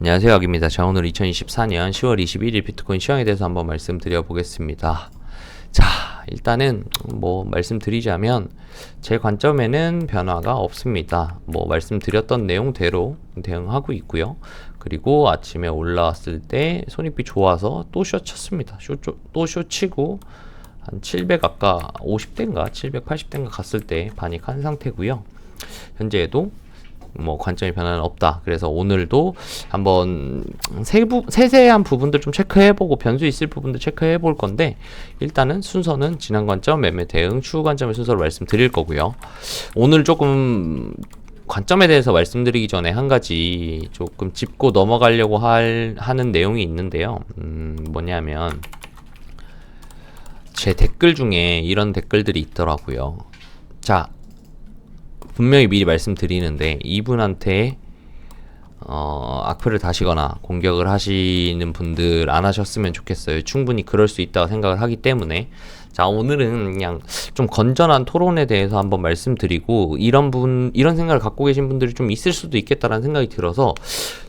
안녕하세요. 악입니다. 자, 오늘 2024년 10월 21일 비트코인 시황에 대해서 한번 말씀드려 보겠습니다. 자, 일단은 뭐 말씀드리자면 제 관점에는 변화가 없습니다. 뭐 말씀드렸던 내용대로 대응하고 있고요. 그리고 아침에 올라왔을 때 손익비 좋아서 또 쇼 쳤습니다. 쇼, 또 쇼 치고 한 700 아까 50대인가 780대인가 갔을 때 반익한 상태고요. 현재에도 뭐 관점의 변화는 없다. 그래서 오늘도 한번 세부, 세세한 부분들 좀 체크해보고 변수 있을 부분도 체크해볼 건데 일단은 순서는 지난 관점, 매매 대응, 추후 관점의 순서로 말씀드릴 거고요. 오늘 조금 관점에 대해서 말씀드리기 전에 한 가지 조금 짚고 넘어가려고 할, 하는 내용이 있는데요. 음, 뭐냐면 제 댓글 중에 이런 댓글들이 있더라고요. 자, 분명히 미리 말씀드리는데 이분한테 어, 악플을 다시거나 공격을 하시는 분들 안 하셨으면 좋겠어요. 충분히 그럴 수 있다고 생각을 하기 때문에. 자 오늘은 그냥 좀 건전한 토론에 대해서 한번 말씀드리고 이런 분 이런 생각을 갖고 계신 분들이 좀 있을 수도 있겠다라는 생각이 들어서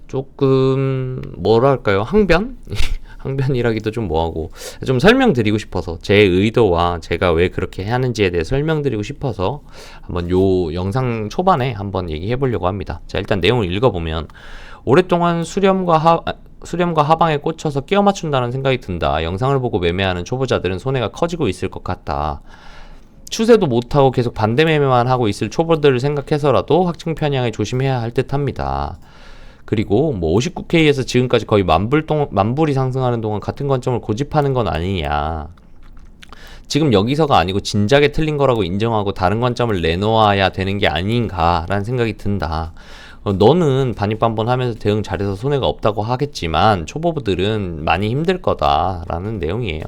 조금 뭐랄까요? 항변 항변이라기도 좀 뭐하고 좀 설명드리고 싶어서 제 의도와 제가 왜 그렇게 하는지에 대해 설명드리고 싶어서 한번 요 영상 초반에 한번 얘기해 보려고 합니다. 자 일단 내용을 읽어보면 오랫동안 수렴과 하 수렴과 하방에 꽂혀서 끼워 맞춘다는 생각이 든다. 영상을 보고 매매하는 초보자들은 손해가 커지고 있을 것 같다. 추세도 못하고 계속 반대 매매만 하고 있을 초보들을 생각해서라도 확증 편향에 조심해야 할 듯합니다. 그리고 뭐 59K에서 지금까지 거의 만불 동 만불이 상승하는 동안 같은 관점을 고집하는 건 아니냐. 지금 여기서가 아니고 진작에 틀린 거라고 인정하고 다른 관점을 내놓아야 되는 게 아닌가라는 생각이 든다. 어, 너는 반입반번 하면서 대응 잘해서 손해가 없다고 하겠지만 초보부들은 많이 힘들 거다라는 내용이에요.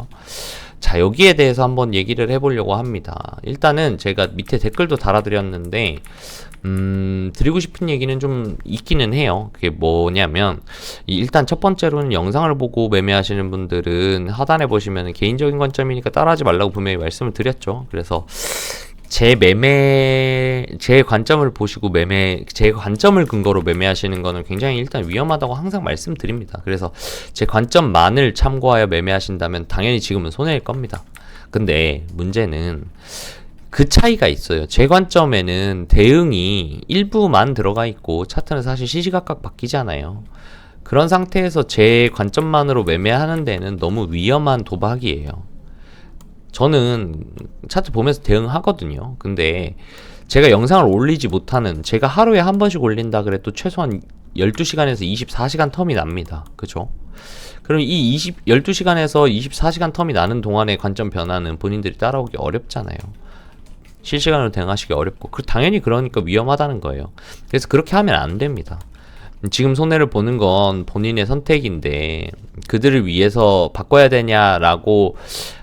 자, 여기에 대해서 한번 얘기를 해보려고 합니다. 일단은 제가 밑에 댓글도 달아드렸는데, 음, 드리고 싶은 얘기는 좀 있기는 해요. 그게 뭐냐면, 일단 첫 번째로는 영상을 보고 매매하시는 분들은 하단에 보시면 개인적인 관점이니까 따라하지 말라고 분명히 말씀을 드렸죠. 그래서, 제 매매 제 관점을 보시고 매매 제 관점을 근거로 매매하시는 거는 굉장히 일단 위험하다고 항상 말씀드립니다. 그래서 제 관점만을 참고하여 매매하신다면 당연히 지금은 손해일 겁니다. 근데 문제는 그 차이가 있어요. 제 관점에는 대응이 일부만 들어가 있고 차트는 사실 시시각각 바뀌잖아요. 그런 상태에서 제 관점만으로 매매하는 데는 너무 위험한 도박이에요. 저는 차트 보면서 대응하거든요. 근데 제가 영상을 올리지 못하는 제가 하루에 한 번씩 올린다 그래도 최소한 12시간에서 24시간 텀이 납니다. 그죠? 그럼 이 20, 12시간에서 24시간 텀이 나는 동안의 관점 변화는 본인들이 따라오기 어렵잖아요. 실시간으로 대응하시기 어렵고 그 당연히 그러니까 위험하다는 거예요. 그래서 그렇게 하면 안 됩니다. 지금 손해를 보는 건 본인의 선택인데 그들을 위해서 바꿔야 되냐라고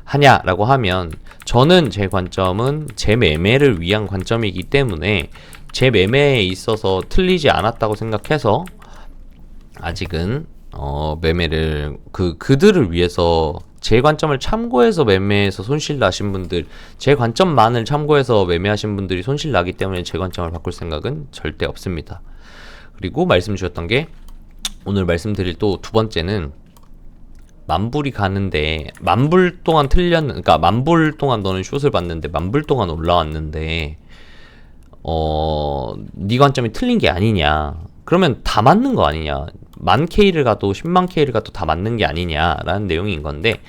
하냐라고 하면 저는 제 관점은 제 매매를 위한 관점이기 때문에 제 매매에 있어서 틀리지 않았다고 생각해서 아직은 어 매매를 그 그들을 위해서 제 관점을 참고해서 매매해서 손실 나신 분들, 제 관점만을 참고해서 매매하신 분들이 손실 나기 때문에 제 관점을 바꿀 생각은 절대 없습니다. 그리고 말씀 주셨던 게 오늘 말씀드릴 또 두 번째는 만불이 가는데 만불 동안 틀렸 그러니까 만불 동안 너는 숏을 봤는데 만불 동안 올라왔는데 어 네 관점이 틀린 게 아니냐 그러면 다 맞는 거 아니냐 만 K를 가도 10만 K를 가도 다 맞는 게 아니냐라는 내용인 건데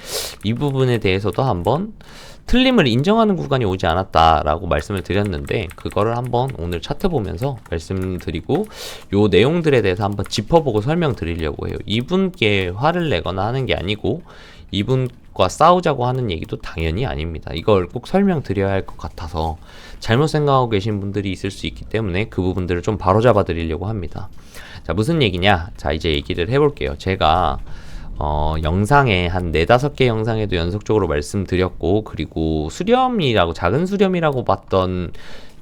이 부분에 대해서도 한번 틀림을 인정하는 구간이 오지 않았다라고 말씀을 드렸는데 그거를 한번 오늘 차트 보면서 말씀드리고 요 내용들에 대해서 한번 짚어보고 설명드리려고 해요. 이분께 화를 내거나 하는 게 아니고 이분 과 싸우자고 하는 얘기도 당연히 아닙니다. 이걸 꼭 설명드려야 할 것 같아서 잘못 생각하고 계신 분들이 있을 수 있기 때문에 그 부분들을 좀 바로잡아 드리려고 합니다. 자, 무슨 얘기냐? 자, 이제 얘기를 해볼게요. 제가 어, 영상에 한 네다섯 개 영상에도 연속적으로 말씀드렸고, 그리고 수렴이라고, 작은 수렴이라고 봤던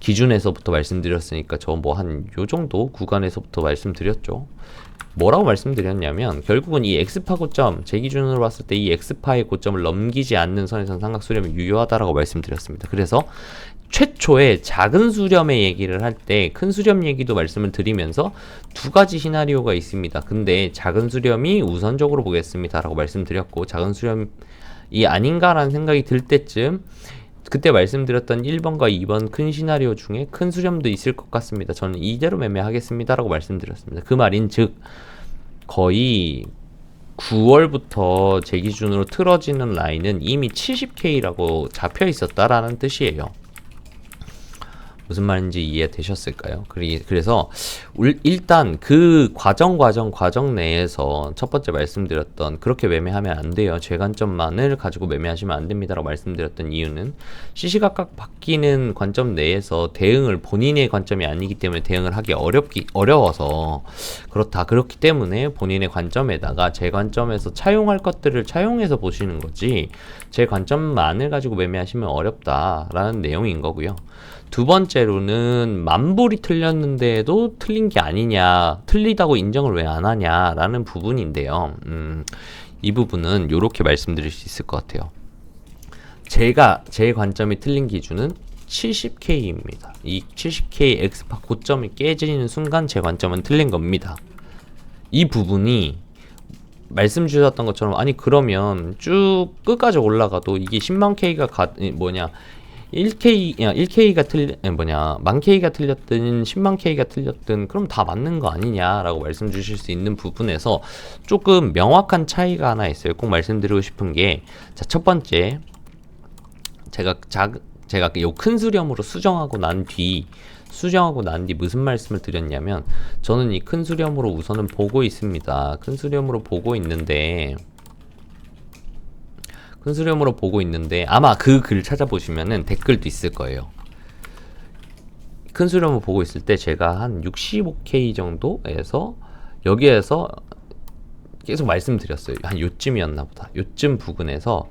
기준에서부터 말씀드렸으니까 저 뭐 한 요 정도 구간에서부터 말씀드렸죠. 뭐라고 말씀드렸냐면 결국은 이 엑스파 고점 제 기준으로 봤을 때이 엑스파의 고점을 넘기지 않는 선에선 삼각 수렴이 유효하다라고 말씀드렸습니다. 그래서 최초에 작은 수렴의 얘기를 할 때 큰 수렴 얘기도 말씀을 드리면서 두 가지 시나리오가 있습니다. 근데 작은 수렴이 우선적으로 보겠습니다라고 말씀드렸고 작은 수렴이 아닌가라는 생각이 들 때쯤 그때 말씀드렸던 1번과 2번 큰 시나리오 중에 큰 수렴도 있을 것 같습니다. 저는 이대로 매매하겠습니다라고 말씀드렸습니다. 그 말인 즉 거의 9월부터 제 기준으로 틀어지는 라인은 이미 70K라고 잡혀 있었다라는 뜻이에요. 무슨 말인지 이해되셨을까요? 그래서 울- 일단 그 과정 과정 과정 내에서 첫 번째 말씀드렸던 그렇게 매매하면 안 돼요. 제 관점만을 가지고 매매하시면 안 됩니다라고 말씀드렸던 이유는 시시각각 바뀌는 관점 내에서 대응을 본인의 관점이 아니기 때문에 대응을 하기 어렵기 어려워서 그렇다. 그렇기 때문에 본인의 관점에다가 제 관점에서 차용할 것들을 차용해서 보시는 거지 제 관점만을 가지고 매매하시면 어렵다라는 내용인 거고요. 두 번째로는 만불이 틀렸는데도 틀린 게 아니냐, 틀리다고 인정을 왜 안 하냐라는 부분인데요. 음, 이 부분은 이렇게 말씀드릴 수 있을 것 같아요. 제가 제 관점이 틀린 기준은 70K입니다. 이 70K 엑스파 고점이 깨지는 순간 제 관점은 틀린 겁니다. 이 부분이 말씀 주셨던 것처럼 아니 그러면 쭉 끝까지 올라가도 이게 10만 K가 가 이, 뭐냐 1K 야 1K가 틀 에, 뭐냐 만 K가 틀렸든 10만 K가 틀렸든 그럼 다 맞는 거 아니냐라고 말씀 주실 수 있는 부분에서 조금 명확한 차이가 하나 있어요. 꼭 말씀드리고 싶은 게 자 첫 번째 제가 작 제가 요 큰 수렴으로 수정하고 난 뒤 수정하고 난 뒤 무슨 말씀을 드렸냐면 저는 이 큰 수렴으로 우선은 보고 있습니다. 큰 수렴으로 보고 있는데 큰 수렴으로 보고 있는데 아마 그 글 찾아보시면은 댓글도 있을 거예요. 큰 수렴을 보고 있을 때 제가 한 65K 정도에서 여기에서 계속 말씀드렸어요. 한 요쯤이었나 보다. 요쯤 부근에서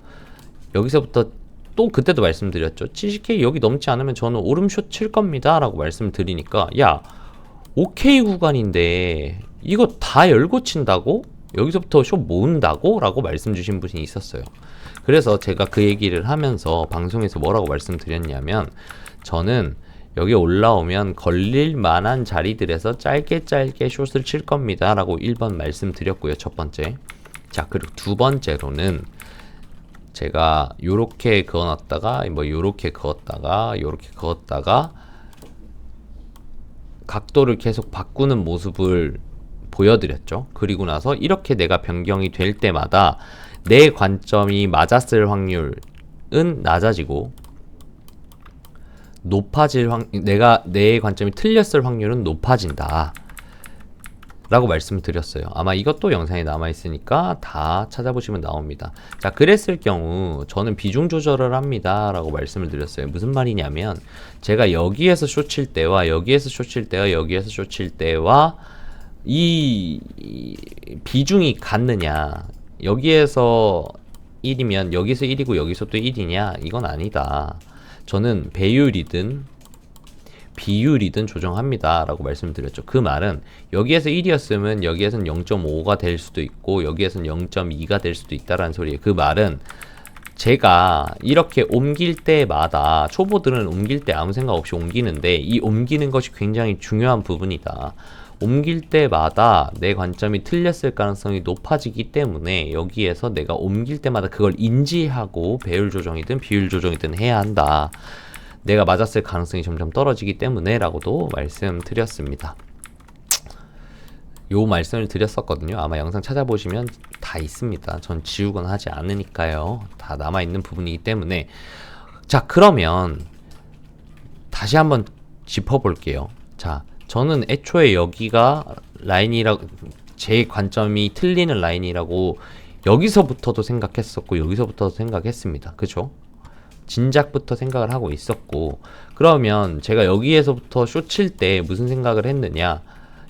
여기서부터 또 그때도 말씀드렸죠. 70K 여기 넘지 않으면 저는 오름쇼 칠 겁니다. 라고 말씀을 드리니까 야 5K 구간인데 이거 다 열고 친다고? 여기서부터 쇼 모은다고? 라고 말씀 주신 분이 있었어요. 그래서 제가 그 얘기를 하면서 방송에서 뭐라고 말씀드렸냐면 저는 여기 올라오면 걸릴 만한 자리들에서 짧게 짧게 숏을 칠 겁니다. 라고 1번 말씀드렸고요. 첫 번째. 자, 그리고 두 번째로는 제가 요렇게 그어놨다가 뭐 요렇게 그었다가 요렇게 그었다가 각도를 계속 바꾸는 모습을 보여드렸죠. 그리고 나서 이렇게 내가 변경이 될 때마다 내 관점이 맞았을 확률은 낮아지고 높아질 확 내가 내 관점이 틀렸을 확률은 높아진다. 라고 말씀을 드렸어요. 아마 이것도 영상에 남아 있으니까 다 찾아보시면 나옵니다. 자, 그랬을 경우 저는 비중 조절을 합니다. 라고 말씀을 드렸어요. 무슨 말이냐면 제가 여기에서 쇼칠 때와 여기에서 쇼칠 때와 여기에서 쇼칠 때와 이, 이 비중이 같느냐. 여기에서 1이면 여기서 1이고 여기서 또 1이냐? 이건 아니다. 저는 배율이든 비율이든 조정합니다. 라고 말씀드렸죠. 그 말은 여기에서 1이었으면 여기에서는 0.5가 될 수도 있고 여기에서는 0.2가 될 수도 있다라는 소리예요. 그 말은 제가 이렇게 옮길 때마다 초보들은 옮길 때 아무 생각 없이 옮기는데 이 옮기는 것이 굉장히 중요한 부분이다. 옮길 때마다 내 관점이 틀렸을 가능성이 높아지기 때문에 여기에서 내가 옮길 때마다 그걸 인지하고 배율 조정이든 비율 조정이든 해야 한다. 내가 맞았을 가능성이 점점 떨어지기 때문에 라고도 말씀드렸습니다. 요 말씀을 드렸었거든요. 아마 영상 찾아보시면 다 있습니다. 전 지우거나 하지 않으니까요. 다 남아있는 부분이기 때문에. 자, 그러면 다시 한번 짚어볼게요. 자, 저는 애초에 여기가 라인이라고, 제 관점이 틀리는 라인이라고 여기서부터도 생각했었고, 여기서부터도 생각했습니다. 그죠? 진작부터 생각을 하고 있었고 그러면 제가 여기에서부터 쇼 칠 때 무슨 생각을 했느냐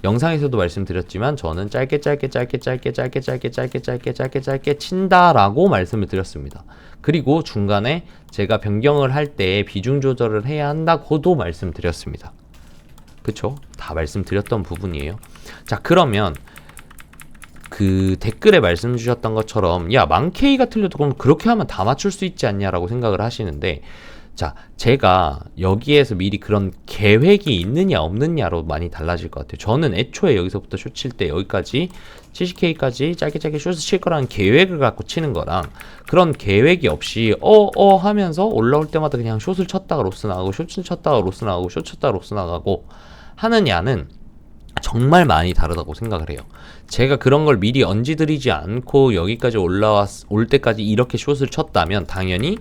영상에서도 말씀드렸지만 저는 짧게 짧게 짧게 짧게 짧게 짧게 짧게 짧게 짧게 짧게 친다라고 말씀을 드렸습니다. 그리고 중간에 제가 변경을 할 때 비중 조절을 해야 한다고도 말씀드렸습니다. 그쵸? 다 말씀드렸던 부분이에요. 자 그러면 그 댓글에 말씀 주셨던 것처럼 야 만케이가 틀려도 그럼 그렇게 하면 다 맞출 수 있지 않냐라고 생각을 하시는데 자, 제가 여기에서 미리 그런 계획이 있느냐 없느냐로 많이 달라질 것 같아요. 저는 애초에 여기서부터 숏칠때 여기까지 70K까지 짧게 짧게 숏을 칠 거라는 계획을 갖고 치는 거랑 그런 계획이 없이 어어 하면서 올라올 때마다 그냥 숏을 쳤다가 로스 나가고 숏을 쳤다가 로스 나가고 숏 쳤다가 로스 나가고 하느냐는 정말 많이 다르다고 생각을 해요. 제가 그런 걸 미리 언지드리지 않고 여기까지 올라왔 올 때까지 이렇게 숏을 쳤다면 당연히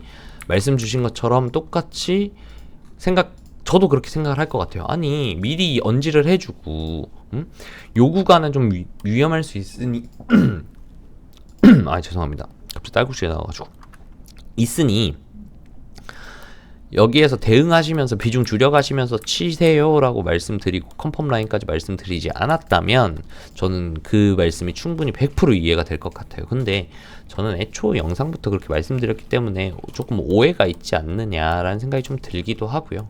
말씀 주신 것처럼 똑같이 생각 저도 그렇게 생각을 할 것 같아요. 아니 미리 언지를 해주고 음? 요 구간은 좀 위, 위험할 수 있으니 아 죄송합니다. 갑자기 딸꾹질이 나와가지고 있으니 여기에서 대응하시면서 비중 줄여가시면서 치세요라고 말씀드리고 컨펌 라인까지 말씀드리지 않았다면 저는 그 말씀이 충분히 100% 이해가 될 것 같아요. 근데 저는 애초 영상부터 그렇게 말씀드렸기 때문에 조금 오해가 있지 않느냐라는 생각이 좀 들기도 하고요.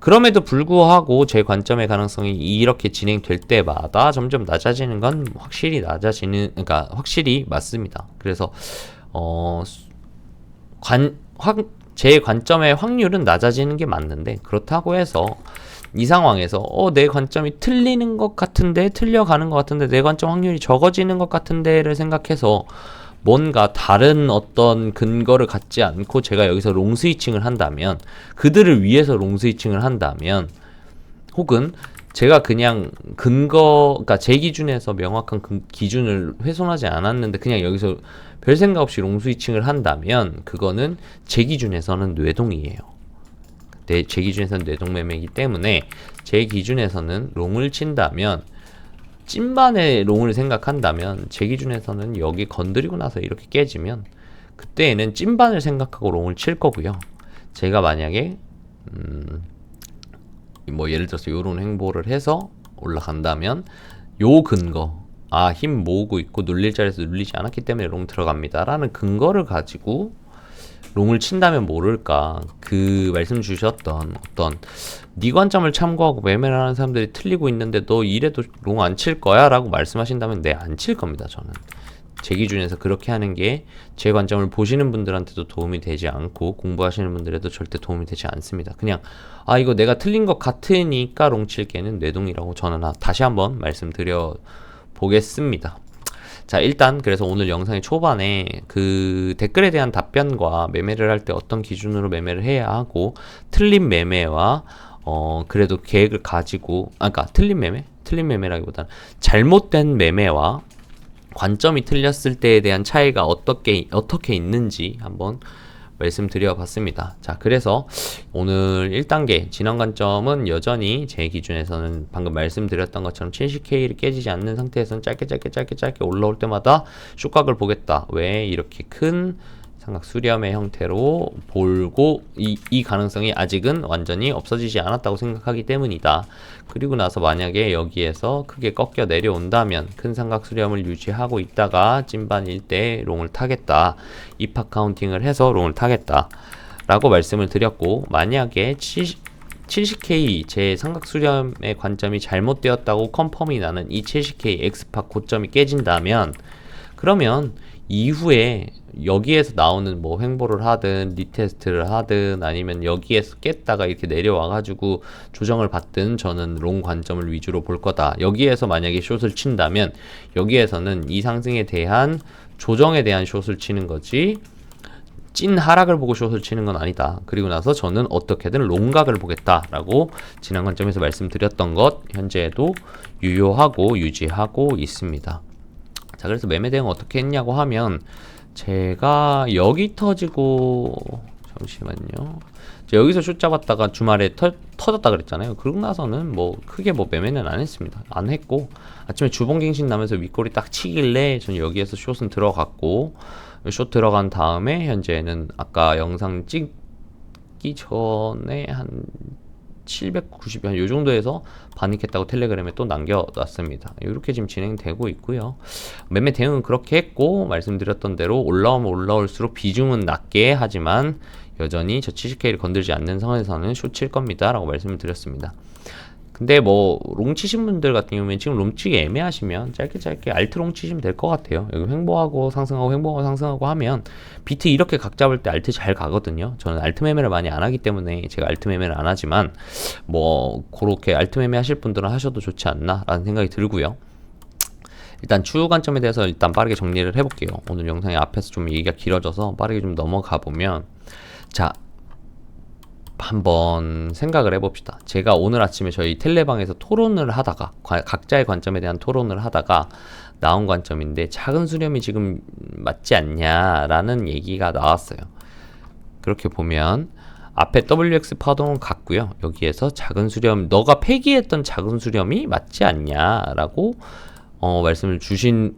그럼에도 불구하고 제 관점의 가능성이 이렇게 진행될 때마다 점점 낮아지는 건 확실히 낮아지는 그러니까 확실히 맞습니다. 그래서 어 관 확 제 관점의 확률은 낮아지는 게 맞는데 그렇다고 해서 이 상황에서 어 내 관점이 틀리는 것 같은데 틀려가는 것 같은데 내 관점 확률이 적어지는 것 같은데를 생각해서 뭔가 다른 어떤 근거를 갖지 않고 제가 여기서 롱 스위칭을 한다면 그들을 위해서 롱 스위칭을 한다면 혹은 제가 그냥 근거 그러니까 제 기준에서 명확한 그 기준을 훼손하지 않았는데 그냥 여기서 별 생각 없이 롱 스위칭을 한다면 그거는 제 기준에서는 뇌동이에요. 내, 제 기준에서는 뇌동 매매이기 때문에 제 기준에서는 롱을 친다면 찐반의 롱을 생각한다면 제 기준에서는 여기 건드리고 나서 이렇게 깨지면 그때에는 찐반을 생각하고 롱을 칠 거고요. 제가 만약에 음, 뭐 예를 들어서 요런 행보를 해서 올라간다면 요 근거 아 힘 모으고 있고 눌릴 자리에서 눌리지 않았기 때문에 롱 들어갑니다 라는 근거를 가지고 롱을 친다면 모를까 그 말씀 주셨던 어떤 네 관점을 참고하고 매매를 하는 사람들이 틀리고 있는데 너 이래도 롱 안 칠 거야 라고 말씀하신다면 네 안 칠 겁니다 저는 제 기준에서 그렇게 하는 게 제 관점을 보시는 분들한테도 도움이 되지 않고 공부하시는 분들에도 절대 도움이 되지 않습니다. 그냥 아 이거 내가 틀린 것 같으니까 롱칠게는 뇌동이라고 저는 다시 한번 말씀드려 보겠습니다. 자 일단 그래서 오늘 영상의 초반에 그 댓글에 대한 답변과 매매를 할 때 어떤 기준으로 매매를 해야 하고 틀린 매매와 어 그래도 계획을 가지고 아까 그러니까 틀린 매매 틀린 매매라기보다는 잘못된 매매와 관점이 틀렸을 때에 대한 차이가 어떻게 어떻게 있는지 한번 말씀드려 봤습니다. 자, 그래서 오늘 1단계 진원 관점은 여전히 제 기준에서는 방금 말씀드렸던 것처럼 70K를 깨지지 않는 상태에서는 짧게 짧게 짧게 짧게 올라올 때마다 쇼각을 보겠다. 왜 이렇게 큰 삼각 수렴의 형태로 볼고 이, 이 가능성이 아직은 완전히 없어지지 않았다고 생각하기 때문이다. 그리고 나서 만약에 여기에서 크게 꺾여 내려온다면 큰 삼각 수렴을 유지하고 있다가 찐반일 때 롱을 타겠다. 입학 카운팅을 해서 롱을 타겠다. 라고 말씀을 드렸고 만약에 70, 70K 제 삼각 수렴의 관점이 잘못되었다고 컨펌이 나는 이 70K 엑스파 고점이 깨진다면 그러면 이후에 여기에서 나오는 뭐 횡보를 하든 리테스트를 하든 아니면 여기에서 깼다가 이렇게 내려와 가지고 조정을 받든 저는 롱 관점을 위주로 볼 거다. 여기에서 만약에 숏을 친다면 여기에서는 이 상승에 대한 조정에 대한 숏을 치는 거지 찐 하락을 보고 숏을 치는 건 아니다. 그리고 나서 저는 어떻게든 롱각을 보겠다라고 지난 관점에서 말씀드렸던 것 현재도 유효하고 유지하고 있습니다. 자, 그래서 매매 대응 어떻게 했냐고 하면 제가 여기 터지고 잠시만요. 여기서 슛 잡았다가 주말에 터, 터졌다 그랬잖아요. 그러고 나서는 뭐 크게 뭐 매매는 안 했습니다. 안 했고 아침에 주봉갱신 나면서 윗골이 딱 치길래 저는 여기에서 숏은 들어갔고 숏 들어간 다음에 현재는 아까 영상 찍기 전에 한 790, 한요 정도에서 반익했다고 텔레그램에 또 남겨놨습니다. 이렇게 지금 진행되고 있고요. 매매 대응은 그렇게 했고, 말씀드렸던 대로 올라오면 올라올수록 비중은 낮게 하지만 여전히 저 70K를 건들지 않는 상황에서는 숏칠 겁니다. 라고 말씀을 드렸습니다. 근데 뭐 롱 치신 분들 같은 경우에는 지금 롱 치기 애매하시면 짧게 짧게 알트 롱 치시면 될 것 같아요. 여기 횡보하고 상승하고 횡보하고 상승하고 하면 비트 이렇게 각 잡을 때 알트 잘 가거든요. 저는 알트 매매를 많이 안 하기 때문에 제가 알트 매매를 안 하지만 뭐 그렇게 알트 매매 하실 분들은 하셔도 좋지 않나라는 생각이 들고요. 일단 추후 관점에 대해서 일단 빠르게 정리를 해볼게요. 오늘 영상의 앞에서 좀 얘기가 길어져서 빠르게 좀 넘어가 보면 자 한번 생각을 해봅시다. 제가 오늘 아침에 저희 텔레방에서 토론을 하다가 과- 각자의 관점에 대한 토론을 하다가 나온 관점인데 작은 수렴이 지금 맞지 않냐라는 얘기가 나왔어요. 그렇게 보면 앞에 WX 파동은 같고요. 여기에서 작은 수렴 너가 폐기했던 작은 수렴이 맞지 않냐라고 어, 말씀을 주신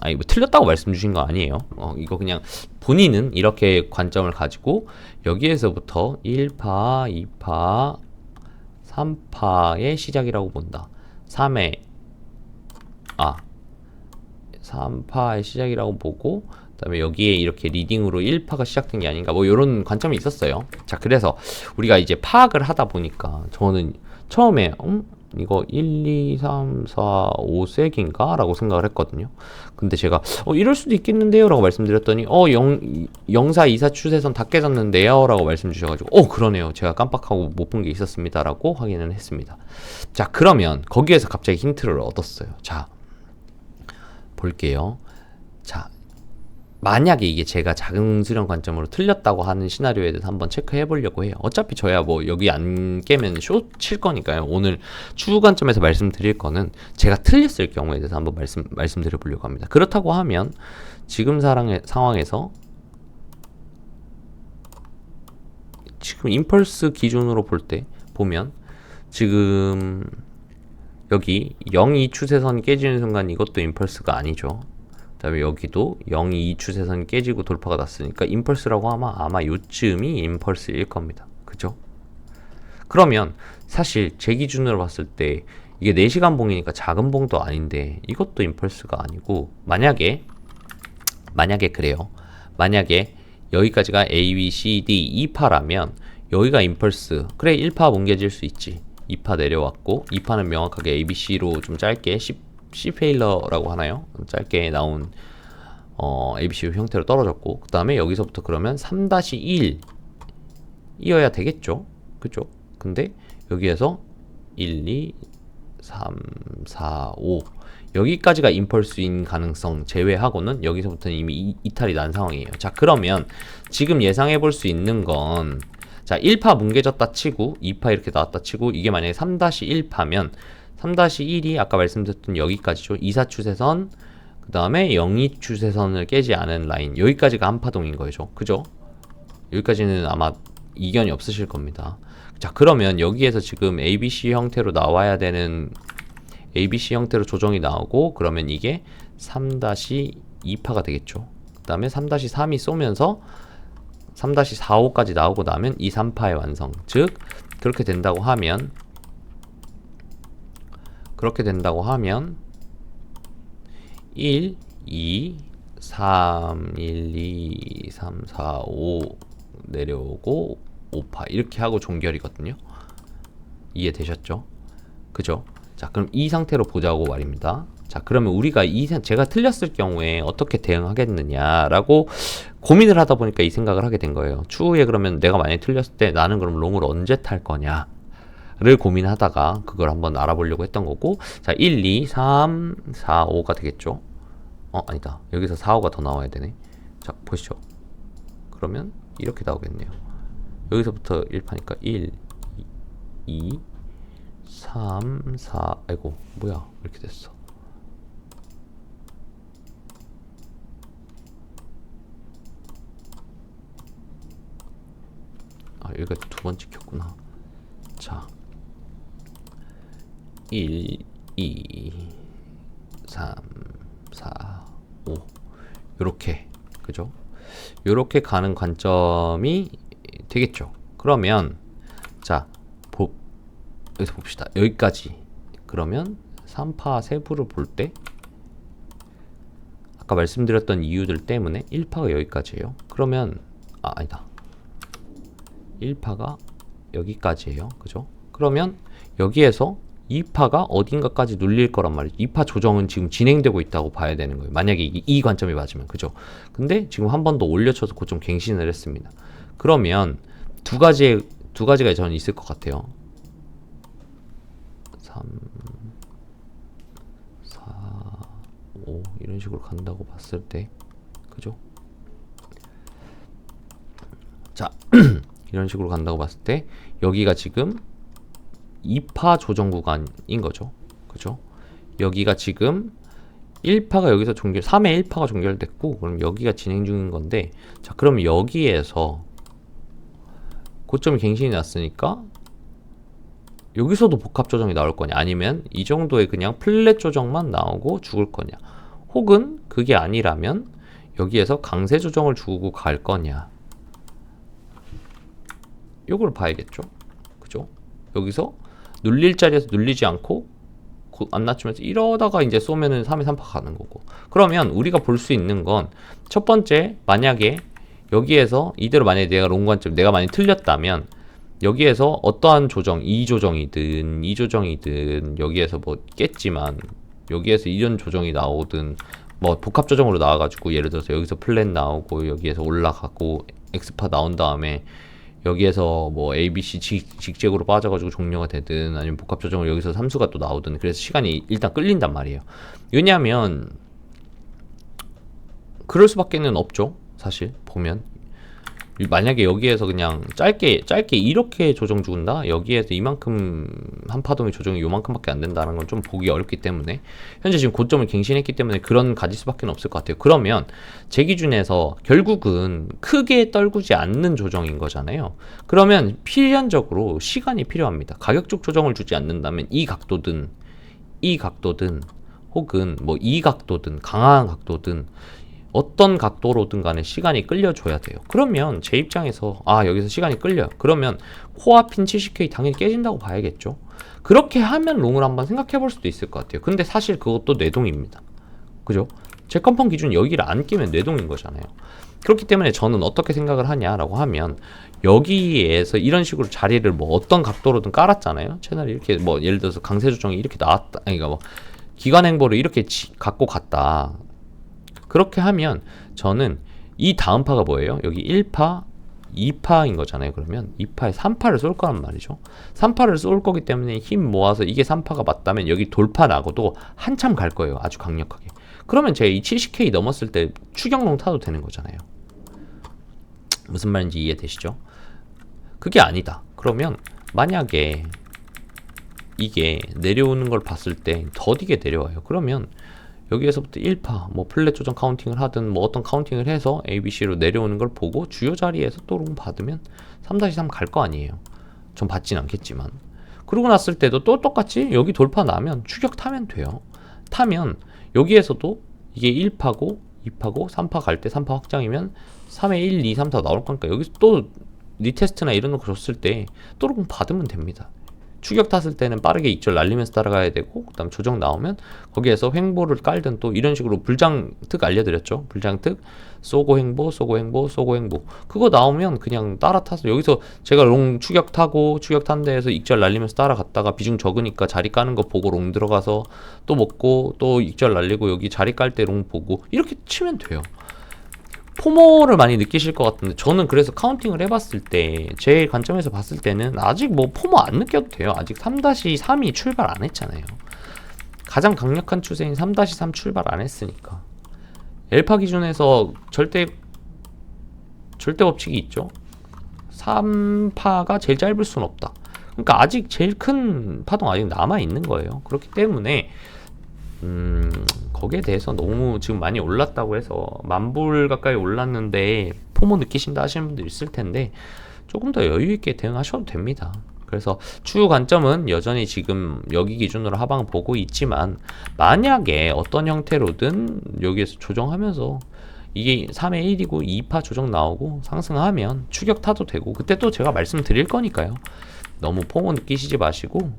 아니 뭐 틀렸다고 말씀 주신 거 아니에요. 어, 이거 그냥 본인은 이렇게 관점을 가지고 여기에서부터 1파, 2파, 3파의 시작이라고 본다. 3의 아 3파의 시작이라고 보고 그다음에 여기에 이렇게 리딩으로 1파가 시작된 게 아닌가 뭐 이런 관점이 있었어요. 자 그래서 우리가 이제 파악을 하다 보니까 저는 처음에 음? 이거 1, 2, 3, 4, 5색인가? 라고 생각을 했거든요. 근데 제가 어 이럴 수도 있겠는데요 라고 말씀드렸더니 어 영, 영사 이사 추세선 다 깨졌는데요 라고 말씀 주셔가지고 어 그러네요. 제가 깜빡하고 못 본 게 있었습니다 라고 확인을 했습니다. 자 그러면 거기에서 갑자기 힌트를 얻었어요. 자 볼게요. 자 만약에 이게 제가 수령 관점으로 틀렸다고 하는 시나리오에 대해서 한번 체크해 보려고 해요. 어차피 저야 뭐 여기 안 깨면 쇼 칠 거니까요. 오늘 추후 관점에서 말씀드릴 거는 제가 틀렸을 경우에 대해서 한번 말씀 말씀드려 보려고 합니다. 그렇다고 하면 지금 사랑의, 상황에서 지금 임펄스 기준으로 볼 때 보면 지금 여기 0이 추세선 깨지는 순간 이것도 임펄스가 아니죠. 그다음에 여기도 0이 2 추세선 깨지고 돌파가 났으니까 임펄스라고 하면 아마 요쯤이 임펄스일 겁니다. 그죠? 그러면 사실 제 기준으로 봤을 때 이게 4시간 봉이니까 작은 봉도 아닌데 이것도 임펄스가 아니고 만약에 만약에 그래요. 만약에 여기까지가 A, B, C, D 2파라면 여기가 임펄스 그래 1파 뭉개질 수 있지 2파 내려왔고 2파는 명확하게 A, B, C로 좀 짧게 C, C 페일러라고 하나요? 짧게 나온 어, A, B, C 형태로 떨어졌고 그 다음에 여기서부터 그러면 3-1 이어야 되겠죠 그죠 근데 여기에서 1, 2, 3, 4, 5 여기까지가 임펄스인 가능성 제외하고는 여기서부터는 이미 이, 이탈이 난 상황이에요. 자 그러면 지금 예상해 볼 수 있는 건 자 1파 뭉개졌다 치고 2파 이렇게 나왔다 치고 이게 만약에 3-1파면 3-1이 아까 말씀드렸던 여기까지죠. 2사 추세선 그 다음에 0이 추세선을 깨지 않은 라인 여기까지가 한파동인 거죠. 그죠? 여기까지는 아마 이견이 없으실 겁니다. 자 그러면 여기에서 지금 ABC 형태로 나와야 되는 ABC 형태로 조정이 나오고 그러면 이게 3-2파가 되겠죠. 그 다음에 3-3이 쏘면서 3-45까지 나오고 나면 2, 3파의 완성. 즉 그렇게 된다고 하면 그렇게 된다고 하면 1, 2, 3, 1, 2, 3, 4, 5 내려오고 5파 이렇게 하고 종결이거든요. 이해되셨죠? 그죠? 자, 그럼 이 상태로 보자고 말입니다. 자, 그러면 우리가 이 생- 제가 틀렸을 경우에 어떻게 대응하겠느냐라고 고민을 하다 보니까 이 생각을 하게 된 거예요. 추후에 그러면 내가 만약에 틀렸을 때 나는 그럼 롱을 언제 탈 거냐? 를 고민하다가 그걸 한번 알아보려고 했던 거고 자 1, 2, 3, 4, 5가 되겠죠? 어 아니다. 여기서 4, 5가 더 나와야 되네. 자 보시죠. 그러면 이렇게 나오겠네요. 여기서부터 1파니까 1, 2, 3, 4 아이고 뭐야? 이렇게 됐어. 아 여기가 두 번 찍혔구나. 자 1, 2, 3, 4, 5 요렇게 그죠? 요렇게 가는 관점이 되겠죠. 그러면 자 보, 여기서 봅시다. 여기까지 그러면 3파 세부를 볼 때 아까 말씀드렸던 이유들 때문에 1파가 여기까지예요. 그러면 아 아니다. 1파가 여기까지예요. 그죠? 그러면 여기에서 2파가 어딘가까지 눌릴 거란 말이죠. 2파 조정은 지금 진행되고 있다고 봐야 되는 거예요. 만약에 이, 이 관점이 맞으면 그죠? 근데 지금 한 번 더 올려쳐서 고점 갱신을 했습니다. 그러면 두 가지 두 가지가 저는 있을 것 같아요. 3 4 5 이런 식으로 간다고 봤을 때 그죠? 자, 이런 식으로 간다고 봤을 때 여기가 지금 2파 조정 구간인 거죠. 그죠? 여기가 지금 1파가 여기서 종결, 3의 1파가 종결됐고, 그럼 여기가 진행 중인 건데, 자, 그럼 여기에서 고점이 갱신이 났으니까, 여기서도 복합 조정이 나올 거냐, 아니면 이 정도의 그냥 플랫 조정만 나오고 죽을 거냐, 혹은 그게 아니라면 여기에서 강세 조정을 주고 갈 거냐, 요걸 봐야겠죠. 그죠? 여기서 눌릴 자리에서 눌리지 않고 고- 안 낮추면서 이러다가 이제 쏘면은 3에 3파 가는 거고. 그러면 우리가 볼 수 있는 건 첫 번째 만약에 여기에서 이대로 만약에 내가 롱 관점 내가 많이 틀렸다면 여기에서 어떠한 조정, 이 조정이든 이 조정이든 여기에서 뭐 깼지만 여기에서 이런 조정이 나오든 뭐 복합 조정으로 나와가지고 예를 들어서 여기서 플랜 나오고 여기에서 올라가고 엑스파 나온 다음에 여기에서 뭐 A, B, C 직, 직책으로 빠져가지고 종료가 되든 아니면 복합 조정을 여기서 삼수가 또 나오든 그래서 시간이 일단 끌린단 말이에요. 왜냐하면 그럴 수밖에는 없죠. 사실 보면 만약에 여기에서 그냥 짧게 짧게 이렇게 조정 준다? 여기에서 이만큼 한 파동의 조정이 요만큼밖에 안 된다는 건 좀 보기 어렵기 때문에 현재 지금 고점을 갱신했기 때문에 그런 가질 수밖에 없을 것 같아요. 그러면 제 기준에서 결국은 크게 떨구지 않는 조정인 거잖아요. 그러면 필연적으로 시간이 필요합니다. 가격적 조정을 주지 않는다면 이 각도든 이 각도든 혹은 뭐 이 각도든 강한 각도든 어떤 각도로든 간에 시간이 끌려줘야 돼요. 그러면 제 입장에서 아 여기서 시간이 끌려. 그러면 코앞인 70K 당연히 깨진다고 봐야겠죠. 그렇게 하면 롱을 한번 생각해 볼 수도 있을 것 같아요. 근데 사실 그것도 뇌동입니다. 그죠? 제 컴펀 기준 여기를 안 끼면 뇌동인 거잖아요. 그렇기 때문에 저는 어떻게 생각을 하냐라고 하면 여기에서 이런 식으로 자리를 뭐 어떤 각도로든 깔았잖아요. 채널이 이렇게 뭐 예를 들어서 강세 조정이 이렇게 나왔다. 그러니까 뭐 기관 행보를 이렇게 지- 갖고 갔다. 그렇게 하면 저는 이 다음 파가 뭐예요? 여기 1파, 2파인 거잖아요. 그러면 2파에 3파를 쏠 거란 말이죠. 3파를 쏠 거기 때문에 힘 모아서 이게 3파가 맞다면 여기 돌파 나고도 한참 갈 거예요. 아주 강력하게. 그러면 제가 이 70K 넘었을 때 추격롱 타도 되는 거잖아요. 무슨 말인지 이해되시죠? 그게 아니다. 그러면 만약에 이게 내려오는 걸 봤을 때 더디게 내려와요. 그러면 여기에서부터 1파, 뭐 플랫 조정 카운팅을 하든 뭐 어떤 카운팅을 해서 ABC로 내려오는 걸 보고 주요 자리에서 또 롱 받으면 3-3 갈 거 아니에요. 전 받진 않겠지만. 그러고 났을 때도 또 똑같이 여기 돌파 나면 추격 타면 돼요. 타면 여기에서도 이게 1파고 2파고 3파 갈 때 3파 확장이면 3에 1, 2, 3, 4 나올 거니까 여기서 또 리테스트나 이런 거 줬을 때 또롱 받으면 됩니다. 추격 탔을 때는 빠르게 익절 날리면서 따라가야 되고 그다음 조정 나오면 거기에서 횡보를 깔든 또 이런 식으로 불장특 알려드렸죠. 불장특 쏘고 횡보 쏘고 횡보 쏘고 횡보. 그거 나오면 그냥 따라 타서 여기서 제가 롱 추격 타고 추격 탄 데에서 익절 날리면서 따라갔다가 비중 적으니까 자리 까는 거 보고 롱 들어가서 또 먹고 또 익절 날리고 여기 자리 깔 때 롱 보고 이렇게 치면 돼요 포모를 많이 느끼실 것 같은데 저는 그래서 카운팅을 해봤을 때 제 관점에서 봤을 때는 아직 뭐 포모 안 느껴도 돼요. 아직 3-3이 출발 안 했잖아요. 가장 강력한 추세인 3-3 출발 안 했으니까 엘파 기준에서 절대 절대 법칙이 있죠. 3파가 제일 짧을 수는 없다. 그러니까 아직 제일 큰 파동 아직 남아 있는 거예요. 그렇기 때문에 음, 거기에 대해서 너무 지금 많이 올랐다고 해서 만불 가까이 올랐는데 포모 느끼신다 하시는 분들 있을 텐데 조금 더 여유 있게 대응하셔도 됩니다. 그래서 추후 관점은 여전히 지금 여기 기준으로 하방 보고 있지만 만약에 어떤 형태로든 여기에서 조정하면서 이게 3의 1이고 2파 조정 나오고 상승하면 추격 타도 되고 그때 또 제가 말씀드릴 거니까요. 너무 포모 느끼시지 마시고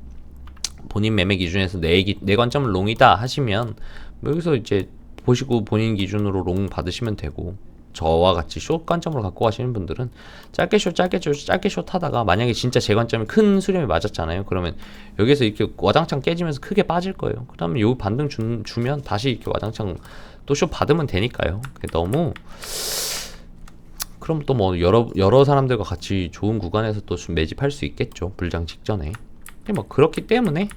본인 매매 기준에서 내, 기, 내 관점은 롱이다 하시면 뭐 여기서 이제 보시고 본인 기준으로 롱 받으시면 되고 저와 같이 숏 관점으로 갖고 가시는 분들은 짧게 숏 짧게 숏 짧게 숏 하다가 만약에 진짜 제 관점이 큰 수렴이 맞았잖아요. 그러면 여기서 이렇게 와장창 깨지면서 크게 빠질 거예요. 그다음에 요 반등 주, 주면 다시 이렇게 와장창 또 숏 받으면 되니까요. 너무 그럼 또 뭐 여러 여러 사람들과 같이 좋은 구간에서 또좀 매집할 수 있겠죠. 불장 직전에. 뭐 그렇기 때문에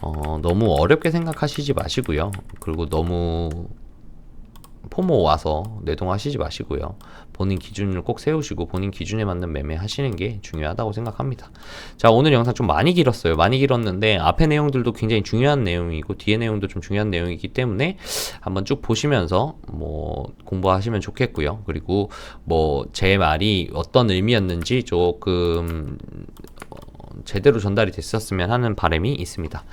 어, 너무 어렵게 생각하시지 마시고요. 그리고 너무 포모 와서 내동하시지 마시고요. 본인 기준을 꼭 세우시고 본인 기준에 맞는 매매 하시는 게 중요하다고 생각합니다. 자, 오늘 영상 좀 많이 길었어요. 많이 길었는데 앞에 내용들도 굉장히 중요한 내용이고 뒤에 내용도 좀 중요한 내용이기 때문에 한번 쭉 보시면서 뭐 공부하시면 좋겠고요. 그리고 뭐 제 말이 어떤 의미였는지 조금 제대로 전달이 됐었으면 하는 바람이 있습니다.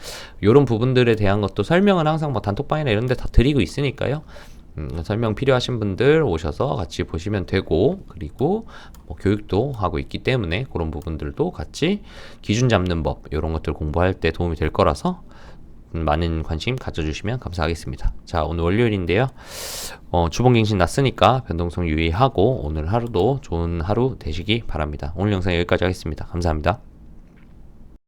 이런 부분들에 대한 것도 설명은 항상 뭐 단톡방이나 이런 데 다 드리고 있으니까요. 음, 설명 필요하신 분들 오셔서 같이 보시면 되고 그리고 뭐 교육도 하고 있기 때문에 그런 부분들도 같이 기준 잡는 법 이런 것들 공부할 때 도움이 될 거라서 음, 많은 관심 가져주시면 감사하겠습니다. 자 오늘 월요일인데요. 어, 주봉갱신 났으니까 변동성 유의하고 오늘 하루도 좋은 하루 되시기 바랍니다. 오늘 영상 여기까지 하겠습니다. 감사합니다.